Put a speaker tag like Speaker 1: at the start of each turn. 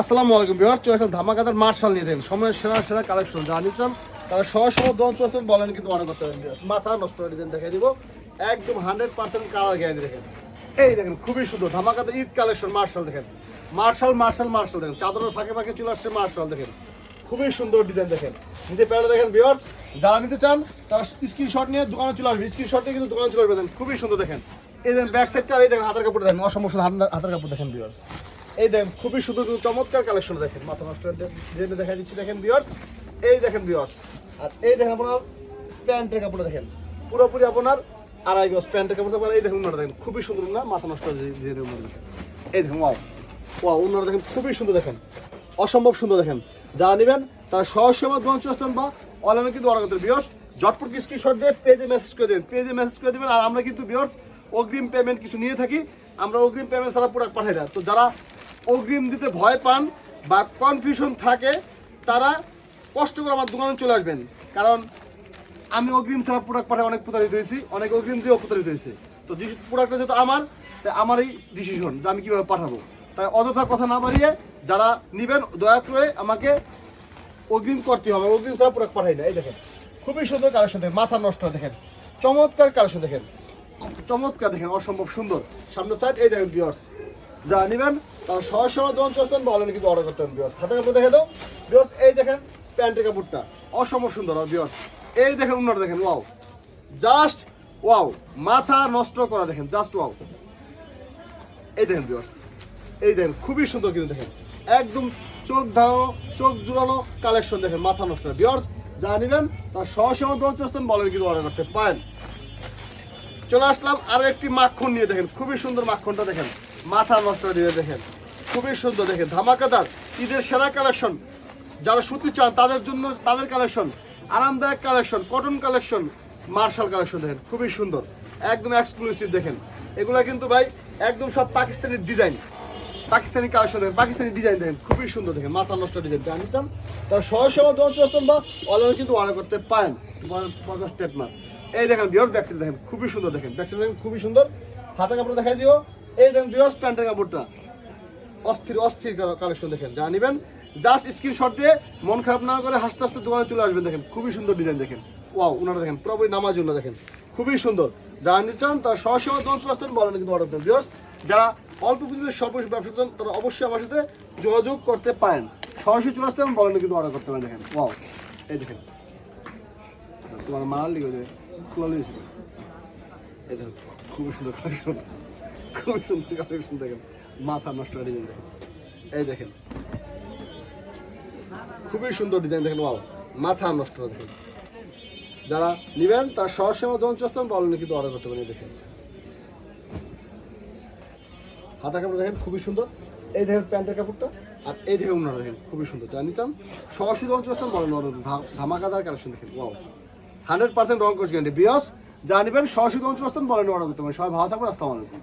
Speaker 1: আসসালামু আলাইকুম বিহার চলে আসলাম ধামাকাদার মার্শাল নিয়ে দেখেন। সময়ের সেরা সেরা কালেকশন যা নিচ্ছেন, তারা সহ সহ দশ চলছেন বলেন কিন্তু অর্ডার করতে মাথা নষ্ট করে ডিজাইন দেখাই দিব। একদম হান্ড্রেড পার্সেন্ট কালার গ্যারান্টি দেখেন। এই দেখেন, খুবই সুন্দর ধামাকাদার ঈদ কালেকশন মার্শাল দেখেন। মার্শাল মার্শাল মার্শাল দেখেন। চাদরের ফাঁকে ফাঁকে চলে আসছে মার্শাল দেখেন। খুবই সুন্দর ডিজাইন দেখেন। নিচে প্যাডে দেখেন বিয়ার্স যারা নিতে চান, তারা স্ক্রিনশট নিয়ে দোকানে চলে আসবে স্ক্রিনশট নিয়ে কিন্তু দোকানে চলে আসবে খুবই সুন্দর দেখেন। এই দেখেন ব্যাক সাইডটা আর এই দেখেন, হাতের কাপড় দেখেন। সুন্দর হাতের- কাপড় দেখেন বিয়ার্স এই দেখেন, খুবই কিন্তু চমৎকার কালেকশন দেখেন, মাথা নষ্ট যেটা দেখা দিচ্ছি, দেখেন বিয়ার্স এই দেখেন বিয়ার্স আর এই দেখেন আপনার প্যান্টের কাপড় দেখেন, পুরোপুরি আপনার আড়াই গজ প্যান্টের কাপড় তারপরে এই দেখুন ওনারা দেখেন, খুবই সুন্দর না মাথা নষ্ট যে এই দেখেন ওয়াও ওয়াও ওনারা দেখেন, খুবই সুন্দর দেখেন। অসম্ভব সুন্দর দেখেন। যারা নেবেন, তারা সহজে আমার বা অনলাইনে কিন্তু অর্ডার করতে বিয়স ঝটপট স্ক্রিনশট দিয়ে পেজে মেসেজ করে দেবেন পেজে মেসেজ করে দেবেন, আর আমরা কিন্তু বিয়স অগ্রিম পেমেন্ট কিছু নিয়ে থাকি। আমরা অগ্রিম পেমেন্ট ছাড়া প্রোডাক্ট পাঠাই না। তো যারা অগ্রিম দিতে ভয় পান বা কনফিউশন থাকে, তারা কষ্ট করে আমার দোকানে চলে আসবেন। কারণ আমি অগ্রিম ছাড়া প্রোডাক্ট পাঠাই অনেক প্রতারিত হয়েছি, অনেক অগ্রিম দিয়েও প্রতারিত হয়েছে। তো যে প্রোডাক্টটা যেহেতু আমার, তাই এই ডিসিশন যে আমি কীভাবে পাঠাবো। তাই অযথা কথা না বাড়িয়ে যারা নেবেন, দয়া করে আমাকে অগ্রিম করতে হবে। অগ্রিম ছাড়া প্রোডাক্ট পাঠাই না। এই দেখেন, খুবই সুন্দর কালেকশন দেখেন, মাথা নষ্ট দেখেন, চমৎকার কালেকশন দেখেন। চমৎকার দেখেন, অসম্ভব সুন্দর। সামনের সাইড এই দেখেন বিয়ার্স যারা নেবেন, তারা সহজ সময় দোকান চলতেন বা অনলাইনে কিন্তু অর্ডার করতেন হবে বিয়ার্স হাতে কাপড় দেখে দাও। বিয়ার্স এই দেখেন প্যান্টের কাপড়টা। অসম সুন্দর বিয়ার্স এই দেখেন উন্নত দেখেন ওয়াও জাস্ট ওয়াও মাথা নষ্ট করা দেখেন জাস্ট ওয়াও এই দেখেন বিয়ার্স এই দেখেন, খুবই সুন্দর কিন্তু দেখেন। একদম চোখ ধারানো চোখ জুড়ানো কালেকশন দেখেন, মাথা নষ্ট। বিয়ার্স যা নেবেন, তার সহজ সময় দোকান চলতেন বলেন কিন্তু অর্ডার করতে পারেন। চলে আসলাম আরও একটি মাখন নিয়ে দেখেন। খুবই সুন্দর মাখনটা দেখেন। মাথা নষ্ট দিয়ে দেখেন। খুবই সুন্দর দেখেন। ধামাকাদার। ঈদের সেরা কালেকশন। যারা সুতি চান, তাদের জন্য তাদের কালেকশন। আরামদায়ক collection cotton collection Marshal collection দেখেন। খুবই সুন্দর। একদম এক্সক্লুসিভ দেখেন। এগুলো কিন্তু ভাই, একদম সব পাকিস্তানি ডিজাইন পাকিস্তানি কালেকশন দেখেন। পাকিস্তানি ডিজাইন দেখেন। খুবই সুন্দর দেখেন। মাথা নষ্ট ডিজাইন জানি চান তারা সহজ সময় চলতেন বা অনলাইনে কিন্তু অর্ডার করতে পারেন। পঞ্চাশ স্টেটমার এই দেখেন বিয়র্স ব্যাকসাইড দেখেন, খুবই সুন্দর দেখেন ব্যাকসাইড দেখেন, খুবই সুন্দর। হাতে কাপড় দেখাই দিও। এই দেখেন বিয়র্স প্যান্টের কাপড়টা। অস্থির অস্থির কালেকশন দেখেন, যা নেবেন। জাস্ট স্ক্রিনশট দিয়ে মন খারাপ না করে হাসতে হাসতে দোকানে চলে আসবেন, দেখেন, খুবই সুন্দর ডিজাইন দেখেন। ওয়াও ওনারা দেখেন, পুরোপুরি নামার জন্য দেখেন, খুবই সুন্দর। যারা নিতে চান, তারা সরাসরি দোকান চলে আসতেন বলেন কিন্তু অর্ডার দেন বিয়র্স যারা অল্প পুঁজিতে স্বল্প ব্যবসা চান, তারা অবশ্যই আমার সাথে যোগাযোগ করতে পারেন। সরাসরি চলে আসতে বলেন কিন্তু অর্ডার করতে পারেন, দেখেন। ওয়াও এই দেখেন। তোমার মারার লিখে এই দেখেন খুবই সুন্দর কালেকশন খুবই সুন্দর কালেকশন দেখেন। মাথা নষ্ট ডিজাইন দেখেন এই দেখেন। খুবই সুন্দর ডিজাইন দেখেন ওয়াও মাথা নষ্ট দেখেন যারা নেবেন, তারা সময় যখন চস্তান বলেন কিন্তু অর্ডার করতে পারেন দেখেন। হাতা কাপড় দেখেন, খুবই সুন্দর। এই দেখেন প্যান্টের কাপড়টা, আর এই দেখেন ওনারা দেখেন, খুবই সুন্দর। যা নিতাম সরাসরি যখন চস্তান বলেন ধামাকাদার কালেকশন দেখেন ওয়াও হান্ড্রেড পার্সেন্ট রং কোর্স গ্যারান্টি বিয়স যা নেবেন সরাসরি যখন বলেন অর্ডার করতে পারেন সবাই ভালো থাকবেন, আসসালামু আলাইকুম।